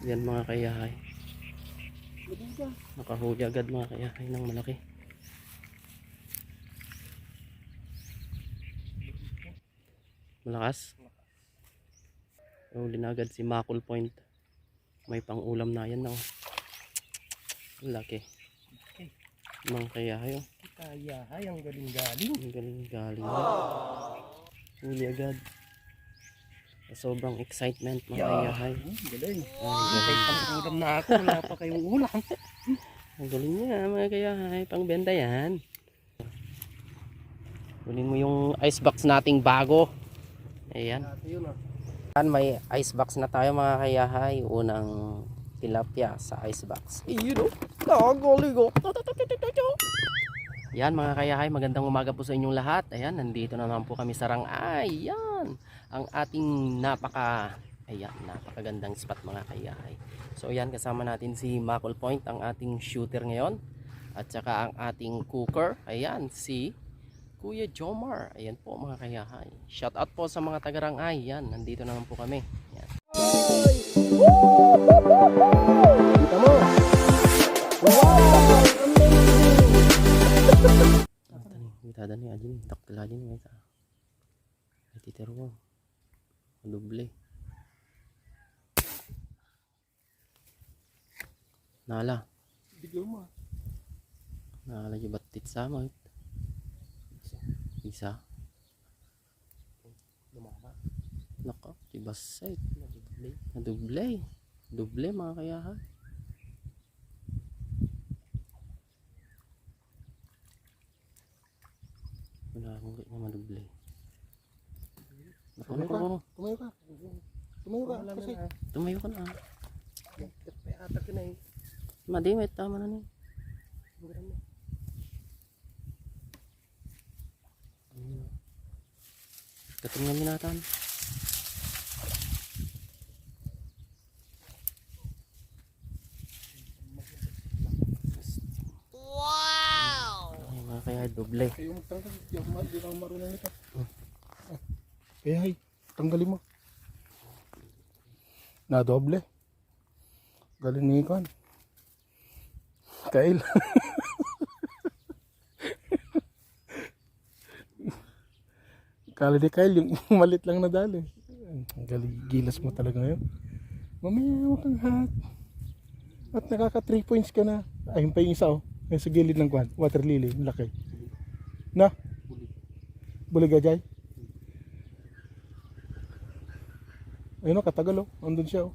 Yan mga kayahay. Nakahuli agad mga kayahay ng malaki. Malakas. Huli na agad si Macul Point. May pang ulam na yan na. oh. Laki. Mga kayahay oh. Kaya ay ang galing-galing. Ang galing galing. Huli agad. Sa sobrang excitement mga kayahay. Hmm, galing. Galing. pang ulam na ako, wala pa kayong ulam. Ang galing niya mga kayahay. Pangbenta yan. Kunin mo yung icebox nating bago. Ayan. Yun ah. May icebox na tayo mga kayahay. Unang tilapia sa icebox. Iyon o. Nagaling o. Yan mga kayahay, magandang umaga po sa inyong lahat. Ayan, nandito na naman po kami sa Rangay. Yan, ang ating napaka, ayan, napakagandang spot mga kayahay. So ayan, kasama natin si Macol Point, ang ating shooter ngayon. At saka ang ating cooker, ayan, si Kuya Jomar. Ayan po mga kayahay. Shout out po sa mga taga Rangay. Yan, nandito na naman po kami. Yan. Kita mo. Tani, kita ni ajin, tak kala ajin may ta. Doble. Nala, Biglo mo. ah. nala yung batit sa mo. Isa. Lumama. Nako, tibasay. Nabiblay. Doble. Doble mga kayahan. Wala akong. Naku, Tumayo ka. Tumayo ka. Tumayo ka. ah. Kasi. Tumayo ka na. Atak na eh. Madi, may tama na ni. Ganun mo. Katungan minatan. Wow! Ay, mga kaya doble. Kayo magtanggal. Di ako marunong nito. Ah. Kaya ay, tanggalin mo. Na doble. Galing ni Ikon. Kail. Kala di Kyle, yung malit lang na dali. Ang galing, gilas mo talaga ngayon. Mamaya mo kang hat. At nakaka 3 points ka na. Ayun pa yung isa oh. Yung sa gilid ng kwan. Water lily. Laki. Na? Buligajay? Ayun o, katagal o. Andun siya o.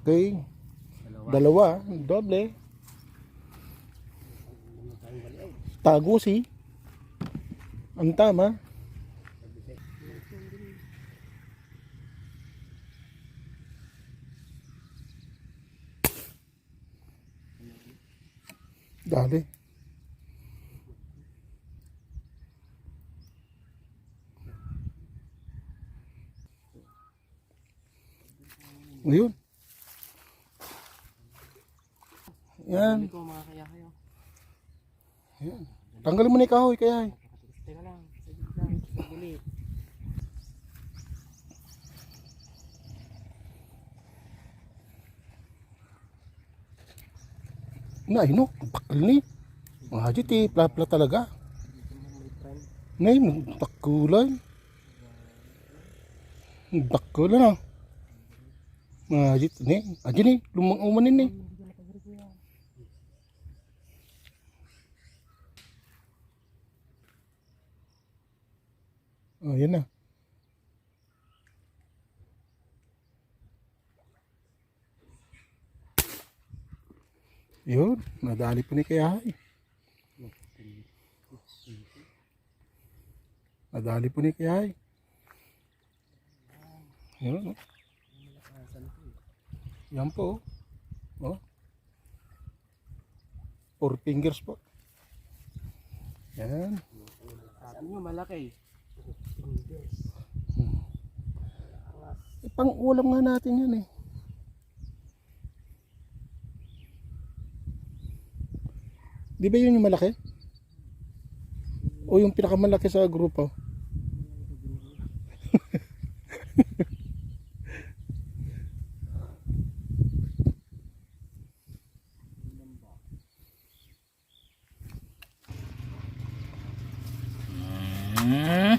Okay. Dalawa. Doble. Tago si. Ang tama. Dali. Ayun. Yan. Mga kaya kayo. Yan. Tanggalin mo na yung kahoy kaya. eh. Teka lang. Saglit lang. Saglit. Na, no, bakal ni. Mga hajit eh, plapla talaga. Nay, takulay. Takulay na. Mga hajit, ni. Aji ni, lumang umanin ni. Oh, yan na. Yun, nadali po ni Kayahay. Nadali po ni Kayahay. Yun, oh. Yan po. Oh. oh. Four fingers po. Yan. Sabi nyo malaki. Eh, pang ulam nga natin yan eh. Di ba yun yung malaki? O yung pinakamalaki sa grupo? Hmm.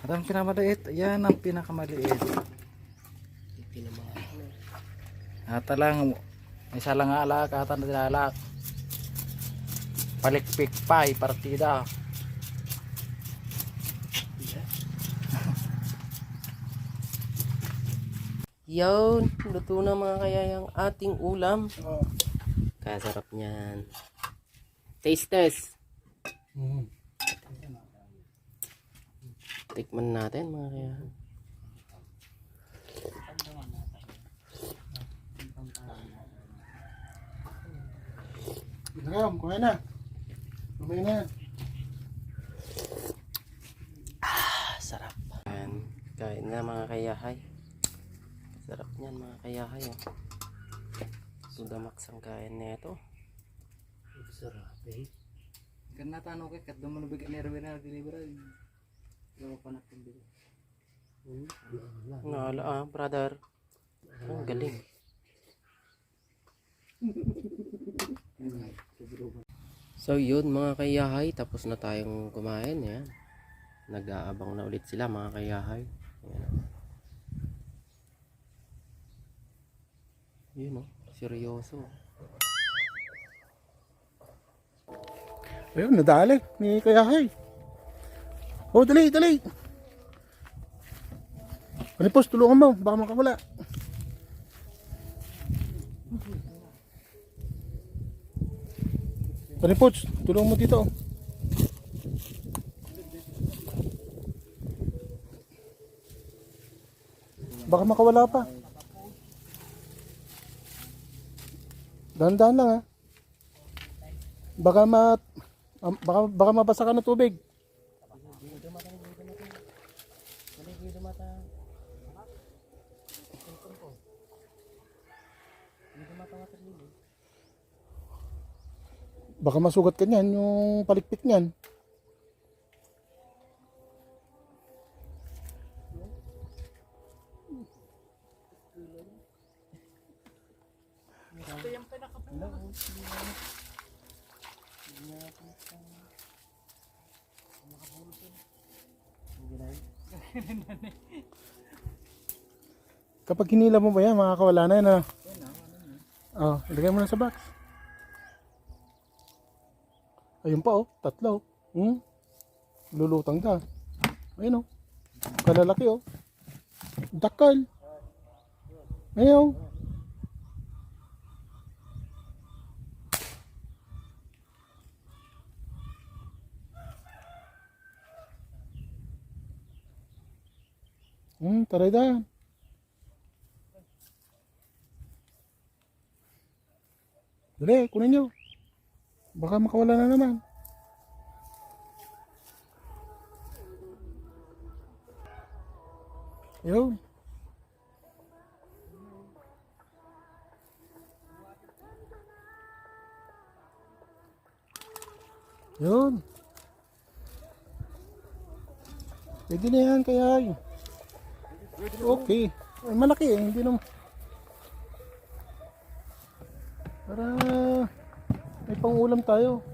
At ang pinakamaliit, yan ang pinakamaliit. Ata lang, isa lang alak, ata na dinalak. Palikpik pa, partida. Yun, luto na mga kayayang ating ulam. Oh. Kasarap niyan. Taste test. Mm. Tikman natin mga kaya. Ginagawa, kumain na. Kumain na. Ah, sarap. Kain na mga kayahay. Niyan mga kayahay. Oh. Sudamax ang kain nito. Sarap eh. Karena tanong kay kat duman bigyan ni Erwin na delivery. Yo pa na tumbi. Nala ah, brother. Ang galing. So yun mga kayahay, tapos na tayong kumain. Yan. Nag-aabang na ulit sila mga kayahay. Yan. Yun oh, seryoso. Ayun, nadali. Ni Kayahay. Oh, dali, dali. Panipos, tulungan mo. Baka makawala. Panipos, tulungan mo dito. Baka makawala pa. Dahan-dahan lang ha. Baka ma baka, baka mabasa ka ng tubig. Baka masugat ka niyan, yung palikpik niyan. Kapag hinila mo ba yan, makakawala na yan. Ah. Oh, ilagay mo na sa box. Ayun pa oh, tatlo. Hmm? Lulutang ka. Ayun oh. Kalalaki oh. Dakal. Ayun. oh. Hmm, taray da. Dali, kunin nyo. Baka makawala na naman. Yun. Yun. Pwede na yan kaya ay. Okay. Ay, malaki eh. Hindi naman. Para may pangulam tayo.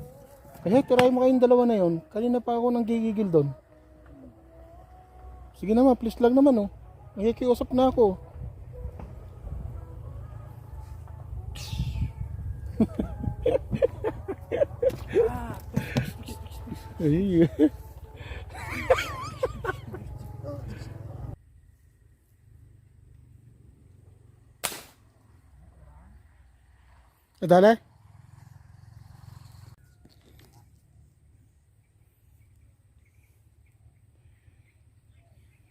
Kaya tirahin mo kayong dalawa na yon. Kanina pa ako nang gigigil doon. Sige naman, please lang naman oh. Nakikiusap na ako. Ay. Dale.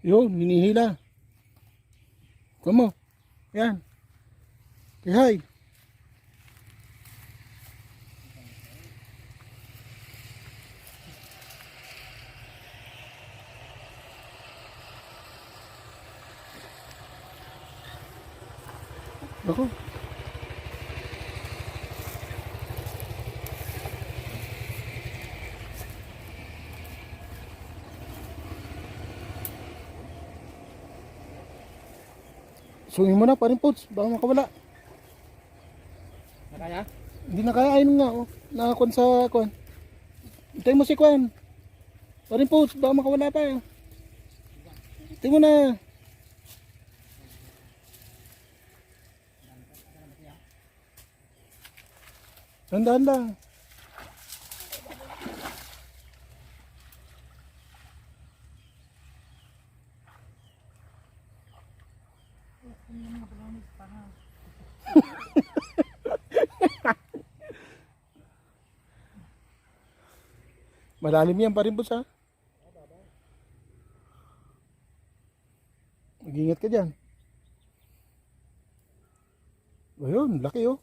Yun, hinihila. Kamo. Yan. Kihay. Ako. Sungin mo na, parin pods. Baka makawala. kaya? Hindi na kaya, ayun nga, oh. Nakakon sa, kwan. Hintay mo si kwan. Parin po, baka makawala pa, eh. Hintay mo na. Tandaan lang. Malalim yan pa rin, boss, ha? Mag-ingat ka dyan. Ayun, laki, oh.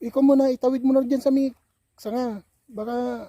Ikaw muna, itawid mo na dyan sa may sanga. Baka...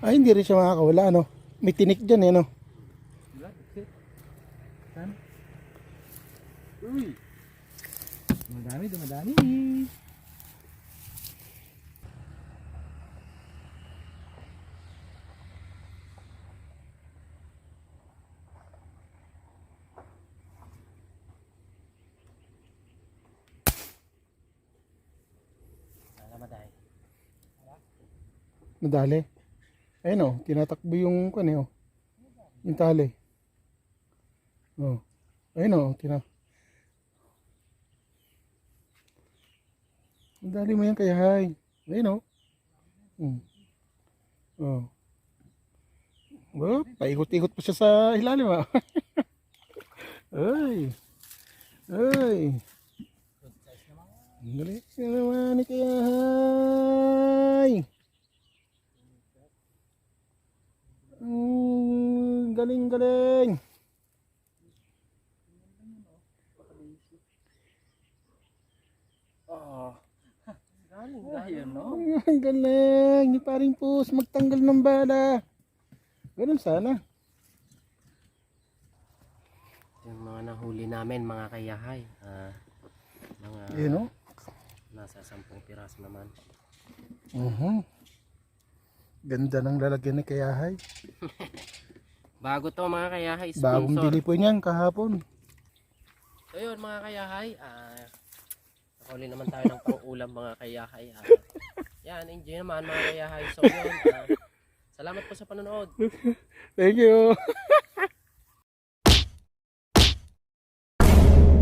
Ay, hindi rin siya makakawala, ano? May tinik dyan, eh, no? Saan? Uy! Dumadami, dumadami. Nadali. Ayun, oh. Tinatakbo yung, kan, eh, oh. Yung tali. Oh. Ayun, oh. Tina... Nadali mo yan kaya, hay. Ayun, oh. Hmm. Oh. Oh, paikot-ikot pa siya sa ilalim, ah. Ay. Ay. Galing na naman ni kaya, hay. Galing galing. Oh. Galing, galing. no? Ang galing. Ni paring pus magtanggal ng bala. Ganun sana. Yung mga nahuli namin, mga kayahay. Ah, mga Yun no? nasa sampung piraso naman. Mhm. Ganda ng lalagyan ni Kayahay. Bago to mga kayahay, Bagong sponsor. bili po niyan kahapon. So yun mga kayahay, ah, nakuli naman tayo ng pang-ulam mga kayahay. Ah, yan, enjoy naman mga kayahay. So yun, ah, salamat po sa panonood. Thank you.